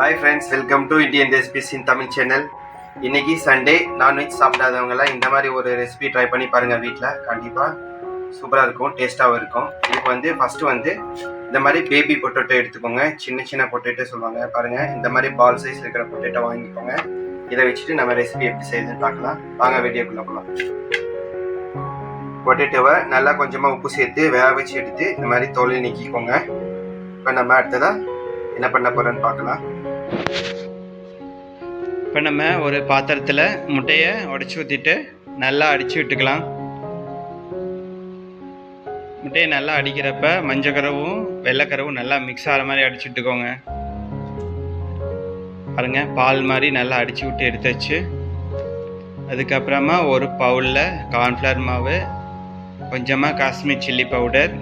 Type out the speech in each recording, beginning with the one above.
Hi friends welcome to Indian ரெசிபிஸின் in Tamil channel இன்னைக்கு Sunday non veg சாப்பிடாதவங்கலாம் இந்த மாதிரி ஒரு ரெசிபி ட்ரை பண்ணி பாருங்கள் வீட்டில் கண்டிப்பாக சூப்பராக இருக்கும் டேஸ்ட்டாகவும் இருக்கும். இதுக்கு வந்து ஃபஸ்ட்டு வந்து இந்த மாதிரி பேபி பொட்டேட்டோ எடுத்துக்கோங்க. சின்ன சின்ன பொட்டேட்டோ சொல்லுவாங்க. பாருங்கள் இந்த மாதிரி பால் சைஸ் இருக்கிற பொட்டேட்டோ வாங்கிக்கோங்க. இதை வச்சுட்டு நம்ம ரெசிபி எப்படி செய்யுதுன்னு பார்க்கலாம். வாங்க வீடியோக்குள்ளே போகலாம் பொட்டேட்டோவை நல்லா கொஞ்சமாக உப்பு சேர்த்து வேக வச்சு எடுத்து இந்த மாதிரி தோலை நீக்கிக்கோங்க. இப்போ நம்ம அடுத்ததாக என்ன பண்ண போகிறோன்னு பார்க்கலாம். இப்போ நம்ம ஒரு பாத்திரத்தில் முட்டையை உடச்சி ஊற்றிட்டு நல்லா அடித்து விட்டுக்கலாம். முட்டையை நல்லா அடிக்கிறப்ப மஞ்சக்கரவும் வெள்ளைக்கரவும் நல்லா மிக்ஸ் ஆகிற மாதிரி அடிச்சு விட்டுக்கோங்க. பாருங்க பால் மாதிரி நல்லா அடித்து விட்டு எடுத்தாச்சு அதுக்கப்புறமா ஒரு பவுலில் கார்ன்ஃப்ளவர் மாவு கொஞ்சமாக காஷ்மீர் சில்லி பவுடர்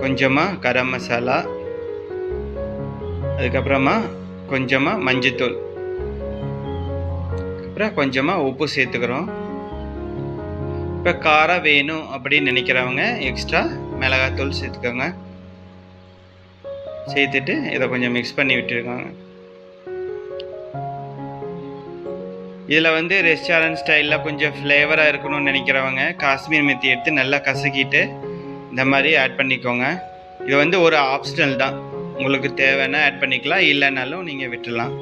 கொஞ்சமாக கரம் மசாலா அதுக்கப்புறமா கொஞ்சமாக மஞ்சத்தூள். அப்புறம் கொஞ்சமாக உப்பு சேர்த்துக்கிறோம். இப்போ காரம் வேணும் அப்படின்னு நினைக்கிறவங்க எக்ஸ்ட்ரா மிளகாத்தூள் சேர்த்துக்கோங்க. சேர்த்துட்டு இதை கொஞ்சம் மிக்ஸ் பண்ணி விட்டுருக்காங்க. இதில் வந்து ரெஸ்டாரண்ட் ஸ்டைலில் கொஞ்சம் ஃப்ளேவராக இருக்கணும்னு நினைக்கிறவங்க காஷ்மீர் மெத்தி எடுத்து நல்லா கசக்கிட்டு இந்த மாதிரி ஆட் பண்ணிக்கோங்க. இது வந்து ஒரு ஆப்ஷனல் தான். உங்களுக்கு தேவைன்னா ஆட் பண்ணிக்கலாம் இல்லைனாலும் நீங்கள் விட்டுடலாம்.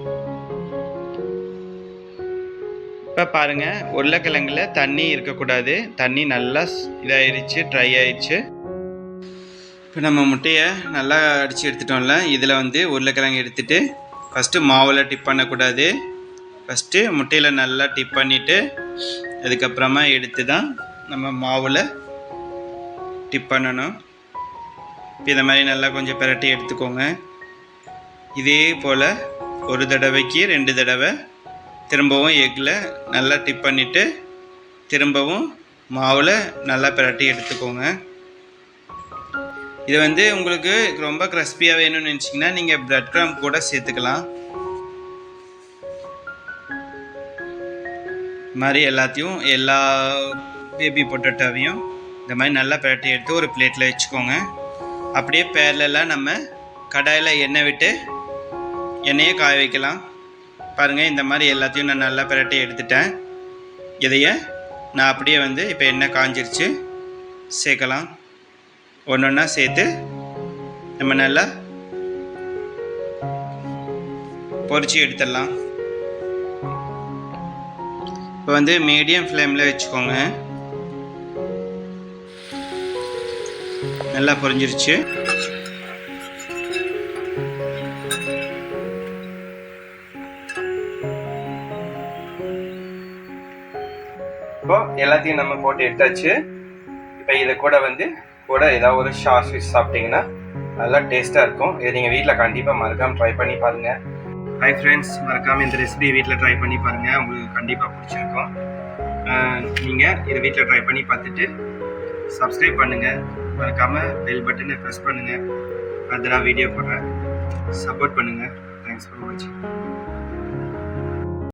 இப்போ பாருங்கள் உருளைக்கிழங்குல தண்ணி இருக்கக்கூடாது. தண்ணி நல்லா இதாகிடுச்சு இதாயிருச்சு ட்ரை ஆயிடுச்சு இப்போ நம்ம முட்டையை நல்லா அடித்து எடுத்துட்டோம்ல இதில் வந்து உருளைக்கிழங்கு எடுத்துட்டு ஃபஸ்ட்டு மாவில் டிப் பண்ணக்கூடாது. ஃபஸ்ட்டு முட்டையில் நல்லா டிப் பண்ணிவிட்டு அதுக்கப்புறமா எடுத்து தான் நம்ம மாவில் டிப் பண்ணணும். இப்போ இந்த மாதிரி நல்லா கொஞ்சம் பிரட்டி எடுத்துக்கோங்க. இதே போல் ஒரு தடவைக்கு ரெண்டு தடவை திரும்பவும் எக்கில் நல்லா டிப் பண்ணிவிட்டு திரும்பவும் மாவில் நல்லா பிரட்டி எடுத்துக்கோங்க. இது வந்து உங்களுக்கு ரொம்ப கிறிஸ்பியாக வேணும்னு நினச்சிங்கன்னா நீங்கள் பிரெட் க்ரம் கூட சேர்த்துக்கலாம். இது மாதிரி எல்லாத்தையும் எல்லா பேபி பொட்டேட்டோவையும் இந்த மாதிரி நல்லா பிரட்டி எடுத்து ஒரு பிளேட்டில் வச்சுக்கோங்க. அப்படியே பேரலாம் நம்ம கடாயில் எண்ணெய் விட்டு எண்ணெயை காய வைக்கலாம். பாருங்கள் இந்த மாதிரி எல்லாத்தையும் நான் நல்லா பிரட்டி எடுத்துட்டேன். இதைய நான் அப்படியே வந்து இப்போ எண்ணெய் காஞ்சிருச்சு சேர்க்கலாம். ஒன்று ஒன்றா சேர்த்து நம்ம நல்லா பொறிச்சு எடுத்துடலாம். இப்போ வந்து மீடியம் ஃப்ளேமில் வச்சுக்கோங்க. நல்லா பொரிஞ்சிருச்சு. இப்போ எல்லாத்தையும் நம்ம போட்டு எடுத்தாச்சு. இப்போ இதை கூட வந்து கூட ஏதாவது ஒரு ஷாஸ் ஃபிஷ் சாப்பிட்டீங்கன்னா நல்லா டேஸ்ட்டாக இருக்கும். இதை நீங்கள் வீட்டில் கண்டிப்பாக மறக்காமல் ட்ரை பண்ணி பாருங்கள் ஹாய் ஃப்ரெண்ட்ஸ் மறக்காமல் இந்த ரெசிபி வீட்டில் ட்ரை பண்ணி பாருங்கள் உங்களுக்கு கண்டிப்பாக பிடிச்சிருக்கும். நீங்கள் இதை வீட்டில் ட்ரை பண்ணி பார்த்துட்டு சப்ஸ்கிரைப் பண்ணுங்கள் மறக்காமல் பெல் பட்டனை ப்ரெஸ் பண்ணுங்கள் அதெல்லாம் வீடியோ போடுறேன். சப்போர்ட் பண்ணுங்கள் தேங்க்ஸ் ஃபார் வாட்சிங்